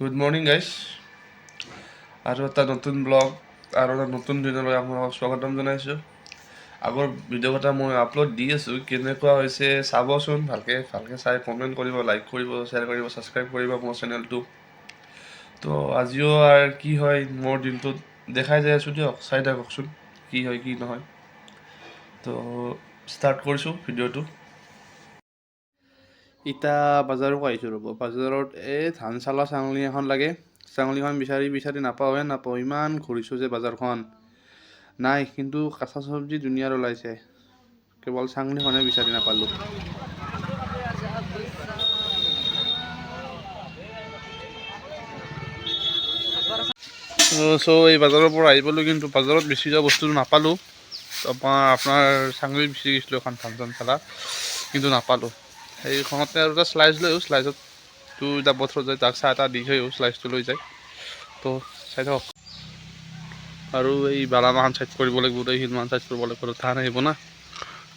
Good morning guys আৰু এটা নতুন ব্লগ আৰু এটা নতুন দিনলৈ আপোনালোকক স্বাগতম জনাইছোঁ। আগৰ ভিডিঅ' এটা মই আপলোড দি আছোঁ, কেনেকুৱা হৈছে চাবচোন, ভালকৈ ভালকৈ চাই কমেণ্ট কৰিব লাইক কৰিব শ্বেয়াৰ কৰিব ছাবস্ক্ৰাইব কৰিব মোৰ চেনেলটো তো আজিও আৰু কি হয়, মোৰ দিনটোত দেখাই যাই আছোঁ দিয়ক, চাই থাককচোন, কি হয়, কি নহয়। তো ষ্টাৰ্ট কৰিছোঁ ভিডিঅ'টো ইটা বাজাৰক আহিছোঁ ৰ'ব। বাজাৰত এই ধান চালা, চাঙলি এখন লাগে। চাঙলিখন বিচাৰি বিচাৰি নাপাওঁহে নাপাওঁ। ইমান ঘূৰিছোঁ যে বাজাৰখন। নাই, কিন্তু কাঁচা চব্জি ধুনীয়াৰ ওলাইছে। কেৱল চাঙলিখনে বিচাৰি নাপালোঁ। চ' এই বাজাৰৰ পৰা আহি পালোঁ কিন্তু বাজাৰত বেছি যোৱা বস্তুটো নাপালোঁ। আপোনাৰ আপোনাৰ চাঙলি বিচাৰি গৈছিলোঁ এখন ধান চান চালা, কিন্তু নাপালোঁ। সেইখনতে আৰু এটা শ্লাইচ লৈ আহিছোঁ শ্লাইচত তো এতিয়া বথৰত যায় তাক চাহ এটা দি থৈ আহিছোঁ শ্লাইচটো লৈ যায়। তো চাই থাকক। আৰু এই বালামাখান চাইড কৰিব লাগিব, এই শিলমান চাইড কৰিব লাগিব ধান আহিব না।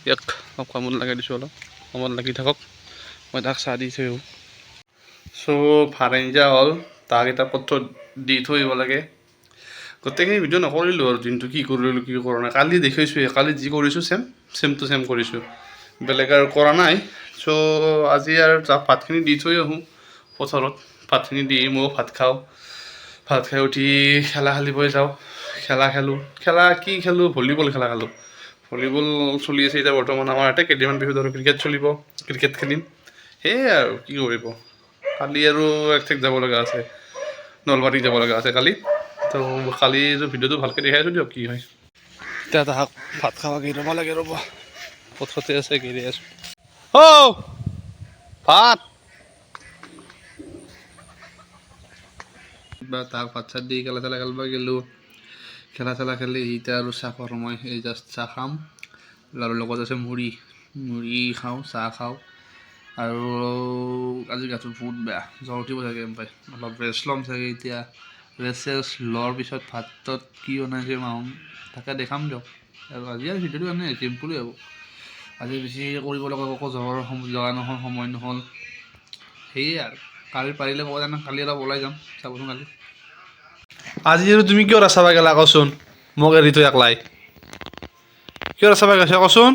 ইয়াক অলপ কামত লগাই দিছোঁ অলপ, কামত লাগি থাকক। মই তাক চাহ দি থৈ আহোঁ। চ' ভাত আঞ্জা হ'ল, তাক এটা পত্ৰ দি থৈ আহিব লাগে। গোটেইখিনি ভিডিঅ' নকৰিলোঁ আৰু দিনটো, কি কৰিলোঁ, কি কৰা নাই। কালি দেখাইছোঁহে কালি যি কৰিছোঁ ছেম ছেম টু ছেম কৰিছোঁ। বেলেগ আৰু কৰা নাই। চ' আজি আৰু ভাতখিনি দি থৈ আহোঁ পথাৰত। ভাতখিনি দি ময়ো ভাত খাওঁ। ভাত খাই উঠি খেলা খেলিবই যাওঁ। খেলা খেলোঁ। খেলা কি খেলোঁ? ভলীবল খেলা খেলোঁ। ভলীবল চলি আছে এতিয়া বৰ্তমান। আমাৰ ইয়াতে কেইদিনমান পিছত আৰু ক্ৰিকেট চলিব। ক্ৰিকেট খেলিম। সেয়াই আৰু কি কৰিব। কালি আৰু এক ঠেক যাব লগা আছে। নলবাৰীত যাব লগা আছে কালি। তো কালি ভিডিঅ'টো ভালকৈ দেখাই দিয়ক কি হয়। এতিয়া তাহাক ভাত খাব গৈ ৰ'ব লাগে ৰ'ব। পথতে আছে গেৰি আছোঁ। অ' ভাত। তাক ভাত চাত দি খেলা চেলা খেলিব গ'লোঁ। খেলা চেলা খেলি এতিয়া আৰু চাহ খোৱাৰ সময়, এই জাষ্ট চাহ খাম। আৰু লগত আছে মুড়ি মুড়ি খাওঁ, চাহ খাওঁ। আৰু আজি গাটো বহুত বেয়া, জ্বৰ উঠিব চাগে, গম পাই। অলপ ৰেষ্ট ল'ম চাগে এতিয়া। ৰেষ্ট চেষ্ট লোৱাৰ পিছত ভাতত কি বনাইছে মাহোন, তাকে দেখাম দিয়ক। আৰু আজি আৰু ভিডিঅ'টো এনেই চিম্পুলেই হ'ব। আজি বেছি কৰিব লগা একো সম- লগা নহ'ল সময় নহ'ল। সেয়ে আৰু। কালি পাৰিলে ক'ব জানো কালি অলপ ওলাই যাম চাবচোন কালি। আজি আৰু তুমি কিয় ৰাস্তা পাই গেলা কচোন? মোক এৰি থৈ একলাই কিয় ৰাস্তা পাই গৈছা কচোন?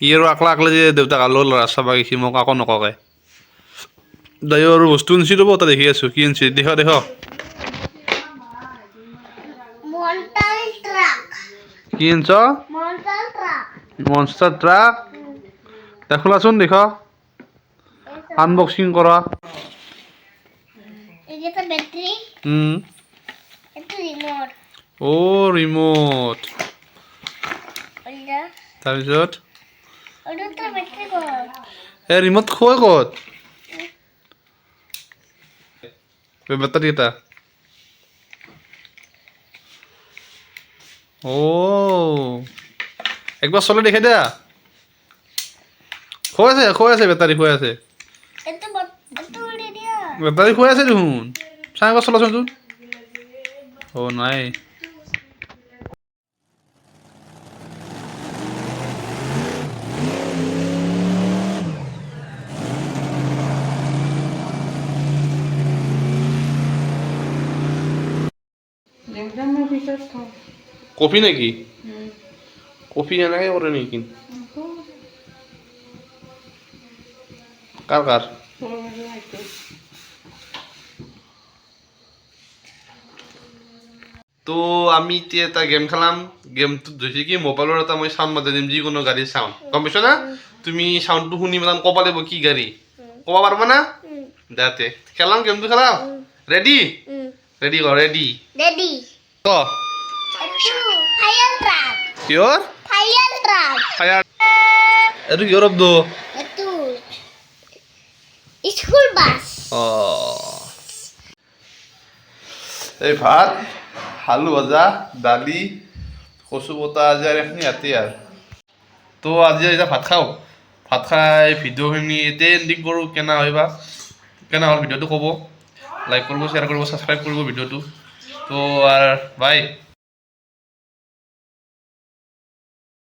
ই আৰু আকলা আকলা যে দেউতাক আলো ৰাস্তা পাই গৈছে মোক আকৌ নকওঁকে দায়ো আৰু বস্তু আনিছি ৰ'ব তাত দেখি আছোঁ। কি আনিছি দেখ দেখ। কি আনিছ. মনষ্টাৰ ট্ৰাক দেখলাচোন দেখ। আনবক্সিং কৰা অ' ৰিম'ট তাৰপিছত. এই ৰিম'ট খোৱাই ক'ত? বেটাৰী এটা। অ' একবাৰ চলাই দেখাই দিয়া হৈ আছে হৈ আছে বেটাৰী হৈ আছে. বেটাৰী হৈ আছে দেখোন। চাই একবাৰ চলাচোন তোৰ অ' নাই। একদমৰ ভিতৰত থওঁ কফি নেকি কফি এনেকৈ কৰে নেকি কাৰ কাৰ তো আমি এতিয়া এটা গেম খেলাম। গেমটোত হৈছে কি মোবাইলৰ এটা মই চাউণ্ড মাতি দিম যিকোনো গাড়ীৰ চাউণ্ড গম পাইছ না? তুমি চাউণ্ডটো শুনি পেলাই ক'ব লাগিব কি গাড়ী। ক'ব পাৰিবা না? দে খেলাম গেমটো খেলাম ৰেডি. ৰেডি কৰ ৰেডি Daddy. ক। Itu. School bus. অঁ এই ভাত আলু ভজা দালি কচু বটা আজি আৰু এইখিনি ইয়াতেই আৰু তো আজি এতিয়া ভাত খাওঁ। ভাত খাই ভিডিঅ'খিনি এতিয়াই এণ্ডিং কৰোঁ কেনে হয় বা কেনে হ'ল ভিডিঅ'টো ক'ব। লাইক কৰিব শ্বেয়াৰ কৰিব ছাবস্ক্ৰাইব কৰিব ভিডিঅ'টো তো আৰু বাই